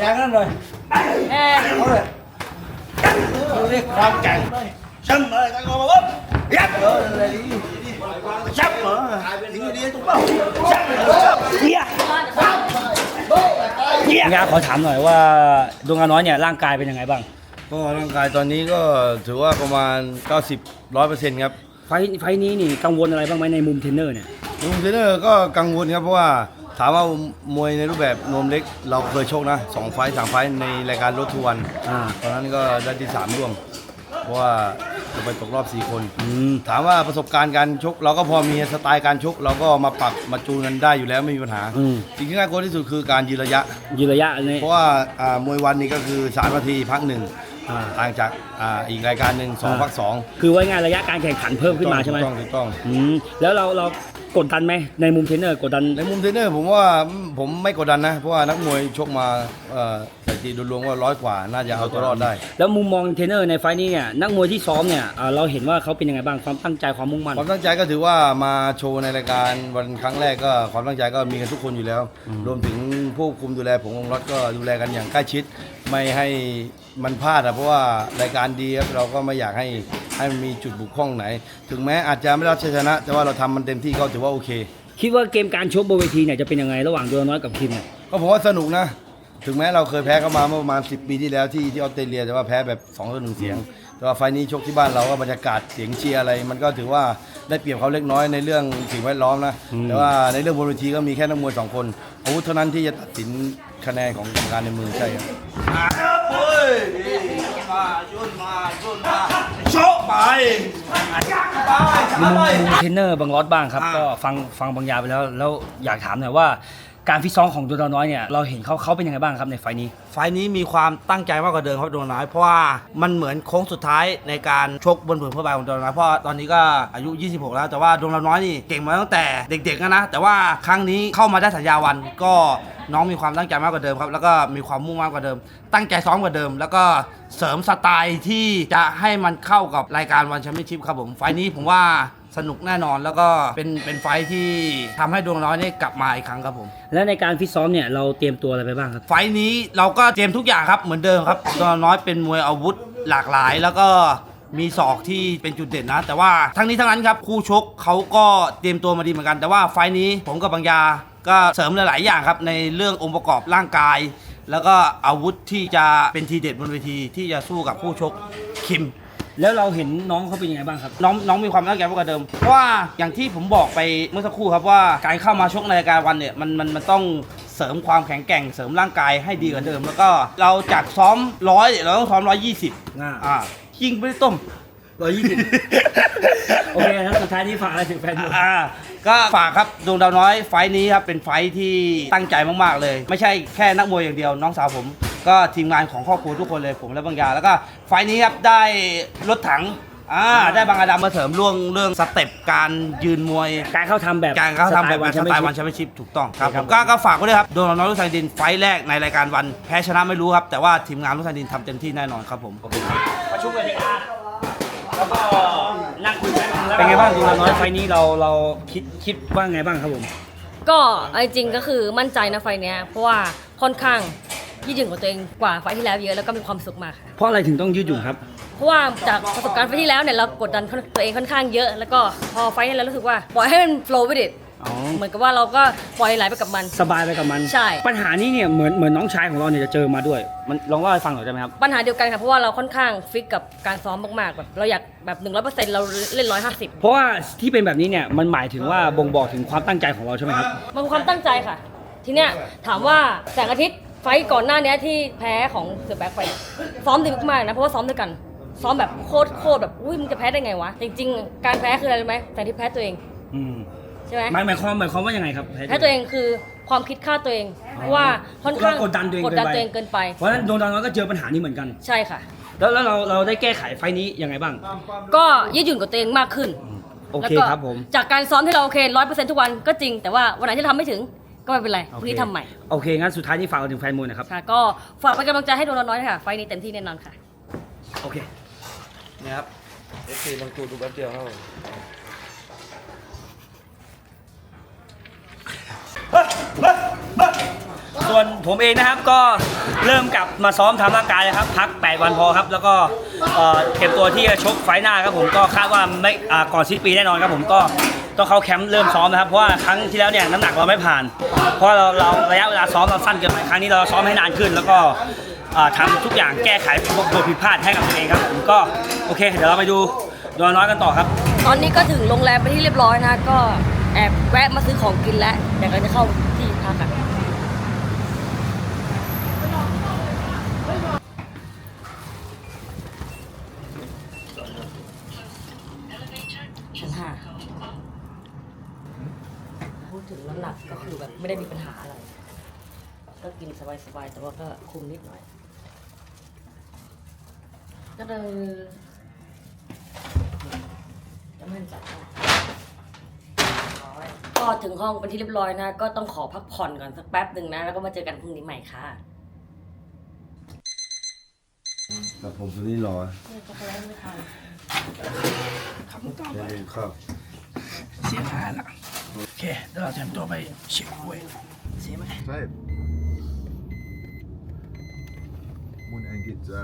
อย่างนั้นเลยเออเอาเลยเขาเรียกความแก่งช่างเลยกันก็มาปุ๊บยับเลยชับเหรอถึงดีถูกเปล่าชับเนี่ยเนี่ยขอถามหน่อยว่าดวงอาน้อยเนี่ยร่างกายเป็นยังไงบ้าง ก็ร่างกายตอนนี้ก็ถือว่าประมาณ 90 100%ครับไฟไฟนี้นี่กังวลอะไรบ้างไหมในมุมเทรนเนอร์เนี่ยลุงเทรนเนอร์ก็กังวลครับเพราะว่าถามว่ามวยในรูปแบบนวมเล็กเราเคยชกนะสองไฟต์สามไฟต์ในรายการรถทุกวันอ่าตอนนั้นก็ได้ที่สามร่วม เพราะว่าจะไปตกรอบ4คน อืมถามว่าประสบการณ์การชก เราก็พอมีสไตล์การชก เราก็มาปรับมาจูนกันได้อยู่แล้วไม่มีปัญหาอืมสิ่งที่น่ากลัวที่สุดคือการยืนระยะ ยืนระยะอันนี้เพราะว่าอ่ามวยวันนี้ก็คือ3นาทีพักหนึ่งอ่า ต่างจากอ่าอีกรายการหนึ่งสองอ่าพักสองคือว่าง่ายระยะการแข่งขันเพิ่มขึ้นมาใช่ไหมถูกต้องถูกต้องอืมแล้วเราเรากดดันไหมในมุมเทรนเนอร์กดดันในมุมเทรนเนอร์ผมว่าผมไม่กดดันนะ เพราะว่านักมวยชกมาเอ่อสถิติโดยรวมว่าร้อยกว่าน่าจะเอาตัวรอดได้ แล้วมุมมองเทรนเนอร์ในไฟล์นี้เนี่ยนักมวยที่ซ้อมเนี่ยอ่าเราเห็นว่าเขาเป็นยังไงบ้างความตั้งใจความมุ่งมั่นความตั้งใจก็ถือว่ามาโชว์ในรายการวันครั้งแรกก็ความตั้งใจก็มีกันทุกคนอยู่แล้ว รวมถึงผู้คุมดูแลผมของรถก็ดูแลกันอย่างใกล้ชิด ไม่ให้มันพลาดอะเพราะว่ารายการดีครับเราก็ไม่อยากให้ให้มันมีจุดบุกพร่องไหน ถึงแม้อาจจะไม่ได้รับชัยชนะ แต่ว่าเราทำมันเต็มที่ก็ถือว่าโอเค คิดว่าเกมการชกบนเวทีเนี่ยจะเป็นยังไงระหว่างโดนน้อยกับคิมเนี่ยก็ผมว่าสนุกนะ ถึงแม้เราเคยแพ้เข้ามาเมื่อประมาณ 10 ปีที่แล้วที่ที่ออสเตรเลียแต่ว่าแพ้แบบ2ต่อหนึ่งเสียง แต่ว่าไฟล์นี้ชกที่บ้านเราก็บรรยากาศเสียงเชียร์อะไร มันก็ถือว่าได้เปรียบเขาเล็กน้อยในเรื่องสิ่งแวดล้อมนะ แต่ว่าในเรื่องบนเวทีก็มีแค่นักมวยสองคนอาวุธเท่านั้นที่จะตัดสินคะแนนของกรรมการในมือใช่ครับมุมมุมเทรนเนอร์บางรอดบ้างครับ ก็ฟังฟังบางยาไปแล้ว แล้วอยากถามหน่อยว่า การฟิตซ้อมของโดนน้อยเนี่ยเราเห็นเขาเขาเป็นยังไงบ้างครับในไฟล์นี้ ไฟล์นี้มีความตั้งใจมากกว่าเดิมครับโดนน้อยเพราะว่ามันเหมือนโค้งสุดท้ายในการชกบนผืนผ้าใบของโดนน้อยเพราะตอนนี้ก็อายุ 26 แล้ว แต่ว่าโดนน้อยนี่เก่งมาตั้งแต่เด็กๆนะแต่ว่าครั้งนี้เข้ามาได้สัญญาวันก็น้องมีความตั้งใจมากกว่าเดิมครับ แล้วก็มีความมุ่งมั่นกว่าเดิม ตั้งใจซ้อมกว่าเดิม แล้วก็เสริมสไตล์ที่จะให้มันเข้ากับรายการวันแชมเปี้ยนชิพครับผมไฟนี้ผมว่า สนุกแน่นอนแล้วก็เป็นเป็นไฟล์ที่ทำให้ดวงน้อยนี่กลับมาอีกครั้งครับผม และในการฟิตซ้อมเนี่ยเราเตรียมตัวอะไรไปบ้างครับ ไฟท์นี้เราก็เตรียมทุกอย่างครับเหมือนเดิมครับตัวน้อยเป็นมวยอาวุธหลากหลาย แล้วก็มีศอกที่เป็นจุดเด่นนะ แต่ว่าทั้งนี้ทั้งนั้นครับคู่ชกเขาก็เตรียมตัวมาดีเหมือนกัน แต่ว่าไฟท์นี้ผมกับบางยาก็เสริมหลาย ๆ อย่างครับในเรื่ององค์ประกอบร่างกาย แล้วก็อาวุธที่จะเป็นทีเด็ดบนเวทีที่จะสู้กับคู่ชกคิม แล้วเราเห็นน้องเขาเป็นยังไงบ้างครับ น้องน้องมีความตั้งใจมากกว่าเดิมเพราะว่าอย่างที่ผมบอกไปเมื่อสักครู่ครับว่าการเข้ามาชกในรายการวันเนี่ยมันมันมันต้องเสริมความแข็งแกร่งเสริมร่างกายให้ดีกว่าเดิม แล้วก็เราจากซ้อมร้อยเราต้องซ้อมร้อยยี่สิบอ่าอ่ายิงไม่ได้ต้ม ร้อยยี่สิบโอเคแล้วสุดท้ายนี้ฝากอะไรถึงแฟนมวยอ่าก็ฝากครับดวงดาวน้อยไฟท์นี้ครับเป็นไฟท์ที่ตั้งใจมากๆเลย ไม่ใช่แค่นักมวยอย่างเดียว น้องสาวผม ก็ทีมงานของครอบครัวทุกคนเลยผมและบางยาแล้วก็ไฟท์นี้ครับได้รถถังอ่าได้บางอาดามมาเสริมเรื่องเรื่องสเต็ปการยืนมวย การเข้าทำแบบการเขาทำแบบวันสไตล์วันแชมเปี้ยนชิพถูกต้องครับผมก็ก็ฝากไว้ด้วยครับโดนน้องลูกไซดินไฟท์แรกในรายการวันแพ้ชนะไม่รู้ครับ แต่ว่าทีมงานลูกไซดินทำเต็มที่แน่นอนครับผมประชุมกันดีอาแล้วก็นั่งคุยกันเป็นไงบ้างดูเราน้อยไฟล์นี้เราเราคิดคิดว่าไงบ้างครับผมก็เอาจริงๆก็คือมั่นใจนะไฟเนี้ยเพราะว่าค่อนข้าง ยืดหยุ่นกว่าตัวเองกว่าไฟที่แล้วเยอะแล้วก็มีความสุขมากค่ะเพราะอะไรถึงต้องยืดหยุ่นครับ เพราะว่าจากประสบการณ์ไฟที่แล้วเนี่ยเรากดดันตัวเองค่อนข้างเยอะ แล้วก็พอไฟนี้เรารู้สึกว่าปล่อยให้มัน flow with it อ๋อ เหมือนกับว่าเราก็ปล่อยไหลไปกับมัน สบายไปกับมัน ใช่ ปัญหานี้เนี่ยเหมือนเหมือนน้องชายของเราเนี่ยจะเจอมาด้วย มันลองเล่าให้ฟังหน่อยได้ไหมครับ ปัญหาเดียวกันค่ะเพราะว่าเราค่อนข้างฟิกกับการซ้อมมากๆแบบเราอยากแบบ100%เราเล่น150 เพราะว่าที่เป็นแบบนี้เนี่ยมันหมายถึงว่าบ่งบอกถึงความตั้งใจของเราใช่ไหมครับ มันเป็นความตั้งใจค่ะ ทีเนี้ยถามว่าแสงอาทิตย์ ไฟต์ก่อนหน้าเนี้ยที่แพ้ของเสือแบ็คไปซ้อมดีมากๆนะเพราะว่าซ้อมด้วยกัน ซ้อมแบบโคตรโคตรแบบอุ้ยมึงจะแพ้ได้ไงวะจริงๆ การแพ้คืออะไรรู้ไหมแสงอาทิตย์แพ้ตัวเองอืมใช่ไหมหมายหมายความหมายความว่ายังไงครับแพ้ตัวเองคือความคิดฆ่าตัวเองเพราะว่าค่อนข้างกดดันตัวเองกดดันตัวเองเกินไป เพราะฉะนั้นโดนตอนนั้นก็เจอปัญหานี้เหมือนกัน ใช่ค่ะ แล้วแล้วเราเราได้แก้ไขไฟล์นี้ยังไงบ้าง ก็ยืดหยุ่นกับตัวเองมากขึ้นโอแล้วเคก็ครับผม จากการซ้อมที่เราโอเคร้อยเปอร์เซ็นต์ทุกวันก็จริงแต่ว่าวันไหนที่ทำไม่ถึง ก็ไม่เป็นไรพรุ่งนี้ทำใหม่โอเค งั้นสุดท้ายนี้ฝากถึงแฟนมวยหนะครับ ค่ะ ก็ฝากเป็นกำลังใจให้โดนน้อยๆค่ะ ไฟล์นี้เต็มที่แน่นอนค่ะ โอเคนะครับเอฟซีบางตูดูแป๊บเดียวครับส่วนผมเองนะครับก็เริ่มกลับมาซ้อมทำร่างกายนะครับ พัก 8 วันพอครับ แล้วก็เอ่อเก็บตัวที่จะชกไฟล์หน้าครับผมก็คาดว่าไม่อ่าก่อนสิ้นปีแน่นอนครับผมก็ ต้องเข้าแคมป์เริ่มซ้อมนะครับเพราะว่าครั้งที่แล้วเนี่ยน้ำหนักเราไม่ผ่าน เพราะเราเราระยะเวลาซ้อมเราสั้นเกินไปครั้งนี้เราซ้อมให้นานขึ้น แล้วก็อ่าทำทุกอย่างแก้ไขบทผิดพลาดให้กับตัวเองครับผมก็โอเค เดี๋ยวเราไปดูดอน้อยกันต่อครับ ตอนนี้ก็ถึงโรงแรมไปนที่เรียบร้อยนะ ก็แอบแวะมาซื้อของกินแล้วเดี๋ยวก็จะเข้าที่พักกันห้า พูดถึงน้ำหนักก็คือแบบไม่ได้มีปัญหาอะไร ก็กินสบายๆ แต่ว่าก็คุมนิดหน่อย ก็เลยจะไม่จัดนะก็ถึงห้องเป็นที่เรียบร้อยนะ ก็ต้องขอพักผ่อนก่อนสักแป๊บหนึ่งนะ แล้วก็มาเจอกันพรุ่งนี้ใหม่ค่ะครับผมตัวนี้รอช็อกโกแลตไม่ทานเดี๋ยวครับเสียงหายละ โอเคเดี๋ยวเราเตรียมตัวไปเช็คเวทเสียไหมใช่มุนแองกิจา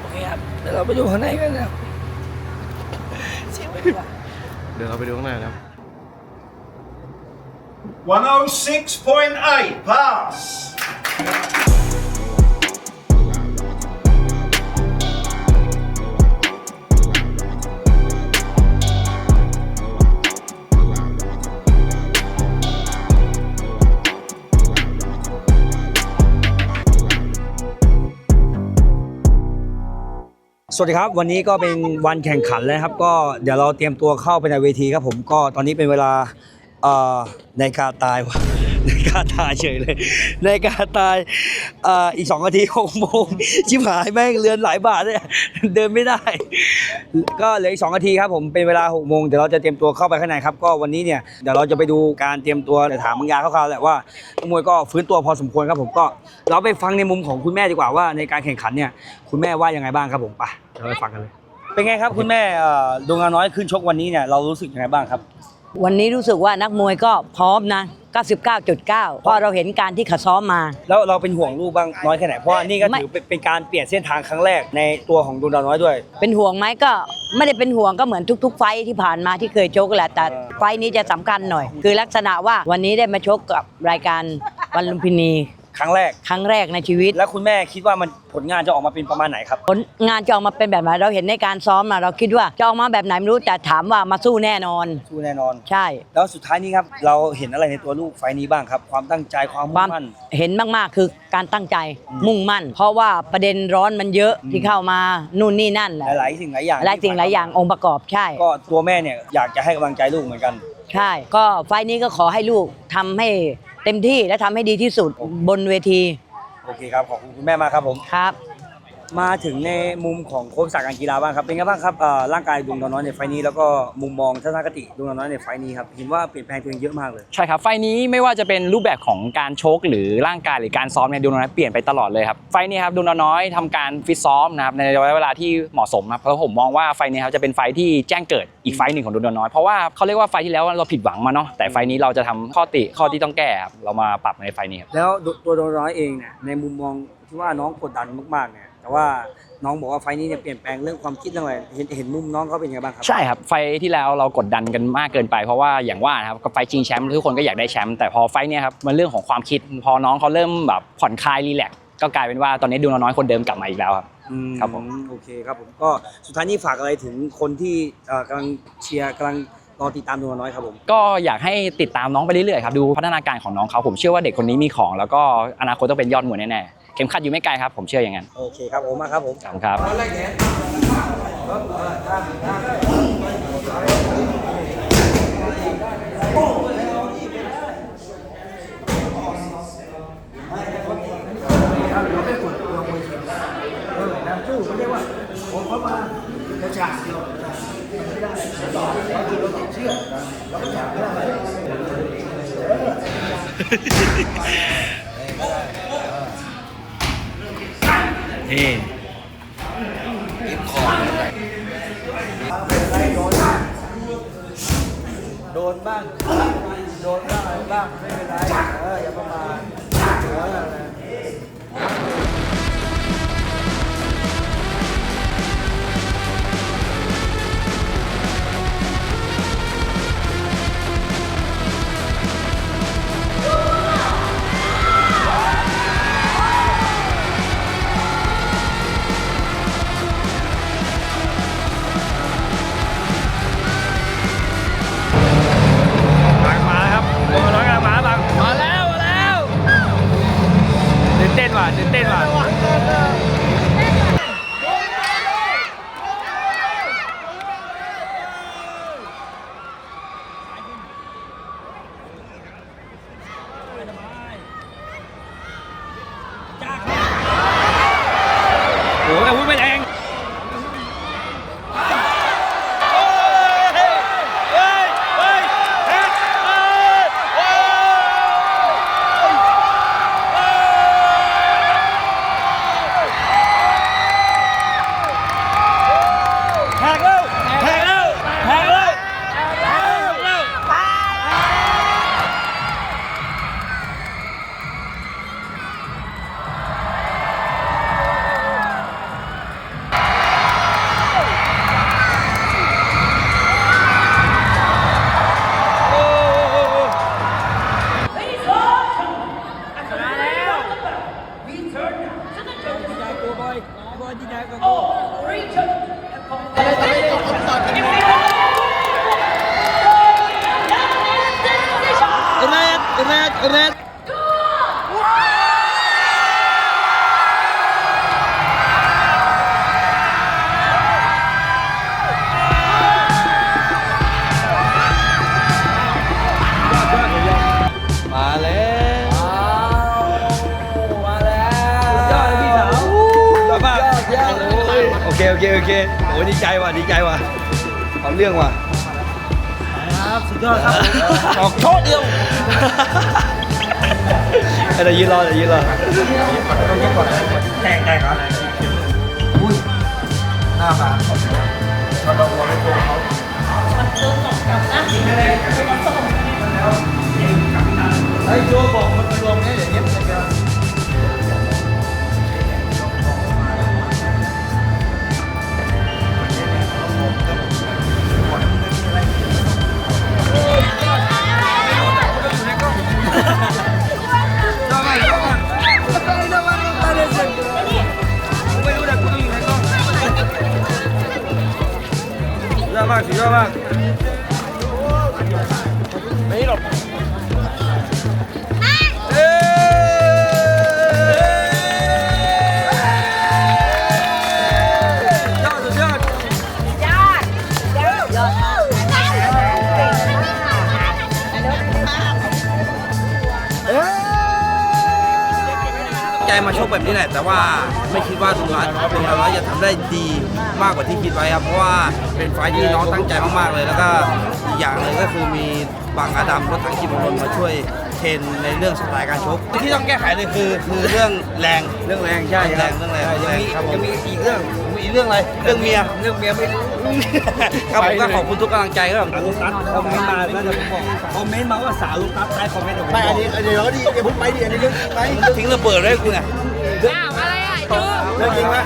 โอเคครับเดี๋ยวเราไปดูข้างในกันนะเสียงไม่เป็นไรเดี๋ยวเราไปดูข้างในนะครับ 106.8 pass. สวัสดีครับ วันนี้ก็เป็นวันแข่งขันแล้วครับ ก็เดี๋ยวเราเตรียมตัวเข้าไปในเวทีครับผมก็ตอนนี้เป็นเวลาในกาตาย ในกาตายเฉยเลยในกาตายอ่ออีกสองนาทีหกโมงชิบหายแม่งเรือนหลายบาทเนี่ยเดินไม่ได้ ก็เหลืออีกสองนาทีครับผมเป็นเวลาหกโมงเดี๋ยวเราจะเตรียมตัวเข้าไปข้างในครับก็วันนี้เนี่ยเดี๋ยวเราจะไปดูการเตรียมตัวเดี๋ยวถามบางยาคร่าวๆแหละว่านักมวยก็ฟื้นตัวพอสมควรครับผมก็เราไปฟังในมุมของคุณแม่ดีกว่าว่า ในการแข่งขันเนี่ยคุณแม่ว่ายังไงบ้างครับผมไปเราไปฟังกันเลย เป็นไงครับคุณแม่เอ่อดวงน้อยขึ้นชกวันนี้เนี่ยเรารู้สึกยังไงบ้างครับ วันนี้รู้สึกว่านักมวยก็พร้อมนะ 99.9 เพราะเราเห็นการที่เขาซ้อมมา แล้วเราเป็นห่วงลูกบ้างน้อยแค่ไหน เพราะว่านี่ก็ไม่ถือเป็นเป็นการเปลี่ยนเส้นทางครั้งแรกในตัวของดวงดาวน้อยด้วย เป็นห่วงไหมก็ไม่ได้เป็นห่วงก็เหมือนทุก ๆ ไฟท์ที่ผ่านมาที่เคยชกแหละแต่เออไฟท์นี้จะสำคัญหน่อย คือลักษณะว่าวันนี้ได้มาชกกับรายการวันลุมพินี ครั้งแรก ครั้งแรกในชีวิต แล้วคุณแม่คิดว่ามันผลงานจะออกมาเป็นประมาณไหนครับ ผลงานจะออกมาเป็นแบบไหนเราเห็นในการซ้อมมาเราคิดว่าจะออกมาแบบไหนไม่รู้แต่ถามว่ามาสู้แน่นอน สู้แน่นอน ใช่ แล้วสุดท้ายนี้ครับเราเห็นอะไรในตัวลูกไฟล์นี้บ้างครับ ความตั้งใจความคมุ่วามงมั่น เห็นมากๆคือการตั้งใจอืมมุ่งมั่น เพราะว่าประเด็นร้อนมันเยอะอืมที่เข้ามานู่นนี่นั่นแหละหลายๆสิ่งหลายอย่างหลายสิ่งหลายอย่างองค์ประกอบใช่ ก็ตัวแม่เนี่ยอยากจะให้กำลังใจลูกเหมือนกัน ใช่ ก็ไฟล์นี้ก็ขอให้ลูกทำให้ เต็มที่และทำให้ดีที่สุดบนเวที โอเคครับ ขอบคุณคุณแม่มากครับผม ครับ มาถึงในมุมของโค้ชศาสตร์การกีฬาบ้างครับเป็นไงบ้างครับเอ่อร่างกายดวงดาวน้อยในไฟล์นี้แล้วก็มุมมองทัศนคติดวงดาวน้อยในไฟล์นี้ครับเห็นว่าเปลี่ยนแปลงตัวเองเยอะมากเลยใช่ครับไฟล์นี้ไม่ว่าจะเป็นรูปแบบของการชกหรือร่างกายหรือการซ้อมเนี่ยดวงน้อยเปลี่ยนไปตลอดเลยครับไฟล์นี้ครับดวงน้อยทำการฟิตซ้อมนะครับในระยะเวลาที่เหมาะสมครับเพราะผมมองว่าไฟล์นี้ครับจะเป็นไฟล์ที่แจ้งเกิดอีกไฟล์หนึ่งของดวงน้อยเพราะว่าเขาเรียกว่าไฟล์ที่แล้วเราผิดหวังมาเนาะแต่ไฟล์นี้เราจะทำข้อติข้อที่ต้องแก้ครับเรามาปรับในไฟล์นี้ครับแล้วตัวดวงน้อยเองเนี่ยในมุมมองที่ว่าน้องกดดันมากๆเนี่ย แต่ว่าน้องบอกว่าไฟล์นี้เนี่ยเปลี่ยนแปลงเรื่องความคิดเรื่องอะไรเห็นเห็นมุมน้องเขาเป็นยังไงบ้างครับ ใช่ครับไฟล์ที่แล้วเรากดดันกันมากเกินไปเพราะว่าอย่างว่านะครับก็ไฟล์ชิงแชมป์ทุกคนก็อยากได้แชมป์แต่พอไฟล์เนี่ยครับมันเรื่องของความคิด พอน้องเขาเริ่มแบบผ่อนคลายรีแลกซ์ก็กลายเป็นว่าตอนนี้ดูน้อยๆคนเดิมกลับมาอีกแล้วครับ อืครับผม โอเคครับผมก็สุดท้ายนี้ฝากอะไรถึงคนที่เอ่อกำลังเชียร์กำลังรอติดตามดวงน้อยครับผม ก็อยากให้ติดตามน้องไปเรื่อยๆครับดูพัฒนาการของน้องเขาผมเชื่อว่าเด็กคนนี้มีของ แล้วก็อนาคตต้องเป็นยอดมวยแน่ๆ เข็มขัดอยู่ไม่ไกลครับ ผมเชื่ออย่างนั้น โอเคครับผมมากครับผมขอบคุณครับเนี่ โดนบ้าง โดนบ้างอะไรบ้าง ไม่เป็นไร เออ อย่าประมาทเออ โอเคโอเคโอเคโอ้ยดีใจว่ะดีใจว่ะเอาเรื่องว่ะครับสุดยอดครับออกโชดเดียวเดี๋ยวยืนรอเดี๋ยวยืนรอแตกได้ครับอุ้ยหน้ามาเราลองวอลเลย์บอลเขาไอ้โจบอก ยอดมากสุ ใจมาชกแบบนี้แหละ แต่ว่าไม่คิดว่าดวงร้ายดวงร้ายจะทำได้ดีมากกว่าที่คิดไว้ครับ เพราะว่าเป็นไฟท์ที่น้องตั้งใจมากๆเลย แล้วก็อีกอย่างหนึ่งก็คือมีบังอาดัมรถถังกิมมนมาช่วยเทรนในเรื่องสไตล์การชกที่ต้องแก้ไขเลยคือคือเรื่องแรงเรื่องแรงใช่แรงเรื่องแรงยังมีครับผมยังมีอีกเรื่องมีอีกเรื่องอะไรเรื่องเมียเรื่องเมียไม่รู้ ครับผมก็ขอบคุณทุกกำลังใจครับผมคอมเมนต์มาแล้วจะบอกคอมเมนต์มาว่าสาวลูกตั๊บใต้คอมเมนต์ผมไปอันนี้เดี๋ยวดีอย่าเพิ่งไปดีอันนี้เรื่องไปทิ้งระเบิดเลยกูเนี่ยอ้าวอะไรอะจูเรื่องจริงไหม